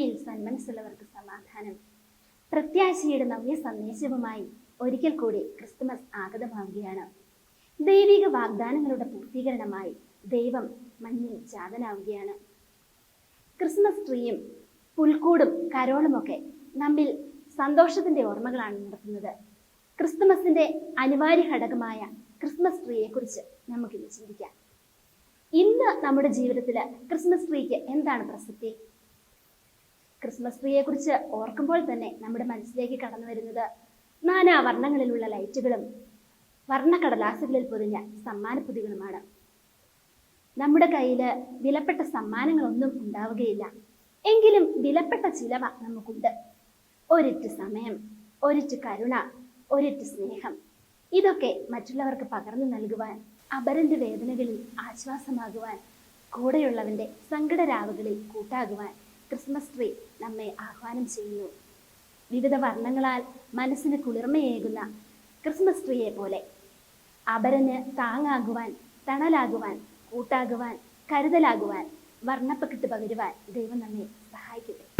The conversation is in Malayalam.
ഭൂമിയിൽ സന്മനസ്സുള്ളവർക്ക് സമാധാനം. പ്രത്യാശയുടെ നവ്യ സന്ദേശവുമായി ഒരിക്കൽ കൂടി ക്രിസ്തുമസ് ആഗതമാവുകയാണ്. ദൈവിക വാഗ്ദാനങ്ങളുടെ പൂർത്തീകരണമായി ദൈവം മഞ്ഞിൽ ചാതനാവുകയാണ്. ക്രിസ്മസ് ട്രീയും പുൽക്കൂടും കരോളുമൊക്കെ നമ്മിൽ സന്തോഷത്തിന്റെ ഓർമ്മകളാണ് നടത്തുന്നത് ക്രിസ്തുമസിന്റെ അനിവാര്യ ഘടകമായ ക്രിസ്മസ് ട്രീയെക്കുറിച്ച് നമുക്കിന്ന് ചിന്തിക്കാം. ഇന്ന് നമ്മുടെ ജീവിതത്തിൽ ക്രിസ്മസ് ട്രീക്ക് എന്താണ് പ്രസക്തി? ക്രിസ്മസ് ട്രീയെ കുറിച്ച് ഓർക്കുമ്പോൾ തന്നെ നമ്മുടെ മനസ്സിലേക്ക് കടന്നു വരുന്നത് നാനാ വർണങ്ങളിലുള്ള ലൈറ്റുകളും വർണക്കടലാസുകളിൽ പൊതിഞ്ഞ സമ്മാനപ്പൊതികളുമാണ്. നമ്മുടെ കയ്യിൽ വിലപ്പെട്ട സമ്മാനങ്ങളൊന്നും ഉണ്ടാവുകയില്ല. എങ്കിലും വിലപ്പെട്ട ചിലവ നമുക്കുണ്ട്. ഒരിറ്റ് സമയം ഒരിറ്റ് കരുണ ഒരിറ്റ് സ്നേഹം. ഇതൊക്കെ മറ്റുള്ളവർക്ക് പകർന്നു നൽകുവാൻ അപരന്റെ വേദനകളിൽ ആശ്വാസമാകുവാൻ കൂടെയുള്ളവന്റെ സങ്കടരാവുകളിൽ കൂട്ടാകുവാൻ ക്രിസ്മസ് ട്രീ നമ്മെ ആഹ്വാനം ചെയ്യുന്നു. വിവിധ വർണങ്ങളാൽ മനസ്സിന് കുളിർമയേകുന്ന ക്രിസ്മസ് ട്രീയെ പോലെ അപരന് താങ്ങാകുവാൻ തണലാകുവാൻ കൂട്ടാകുവാൻ കരുതലാകുവാൻ വർണപ്പക്കിട്ട് പകരുവാൻ ദൈവം നമ്മെ സഹായിക്കട്ടെ.